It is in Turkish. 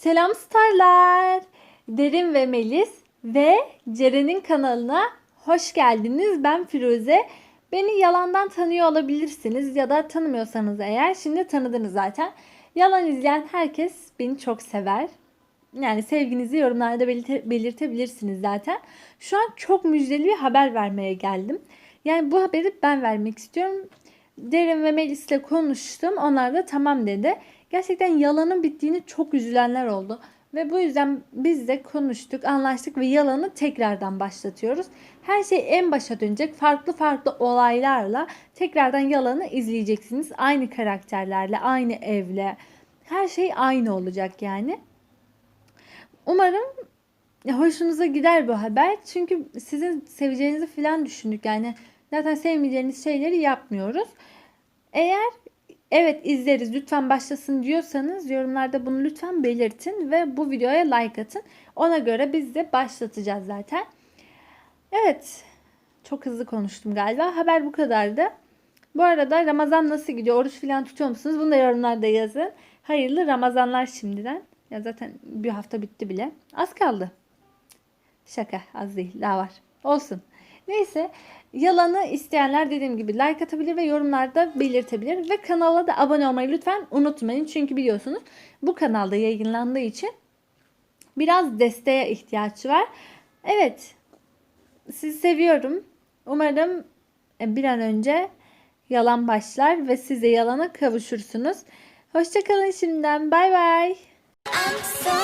Selam starlar. Derin ve Melis ve Ceren'in kanalına hoş geldiniz. Ben Firuze. Beni yalandan tanıyor olabilirsiniz ya da tanımıyorsanız eğer şimdi tanıdınız zaten. Yalan izleyen herkes beni çok sever. Yani sevginizi yorumlarda belirte- belirtebilirsiniz zaten. Şu an çok müjdeli bir haber vermeye geldim. Yani bu haberi ben vermek istiyorum. Derin ve Melis'le konuştum. Onlar da tamam dedi. Gerçekten yalanın bittiğini çok üzülenler oldu. Ve bu yüzden biz de konuştuk, anlaştık ve yalanı tekrardan başlatıyoruz. Her şey en başa dönecek. Farklı farklı olaylarla tekrardan yalanı izleyeceksiniz. Aynı karakterlerle, aynı evle. Her şey aynı olacak yani. Umarım hoşunuza gider bu haber. Çünkü sizin seveceğinizi falan düşündük. Yani zaten sevmeyeceğiniz şeyleri yapmıyoruz. Eğer evet izleriz lütfen başlasın diyorsanız yorumlarda bunu lütfen belirtin ve bu videoya like atın. Ona göre biz de başlatacağız zaten. Evet. Çok hızlı konuştum galiba. Haber bu kadardı. Bu arada Ramazan nasıl gidiyor? Oruç falan tutuyor musunuz? Bunu da yorumlarda yazın. Hayırlı Ramazanlar şimdiden. Ya zaten bir hafta bitti bile. Az kaldı. Şaka az değil daha var. Olsun. Neyse yalanı isteyenler dediğim gibi like atabilir ve yorumlarda belirtebilir. Ve kanala da abone olmayı lütfen unutmayın. Çünkü biliyorsunuz bu kanalda yayınlandığı için biraz desteğe ihtiyaç var. Evet sizi seviyorum. Umarım e, bir an önce yalan başlar ve siz de yalana kavuşursunuz. Hoşçakalın şimdiden. Bay bay. So.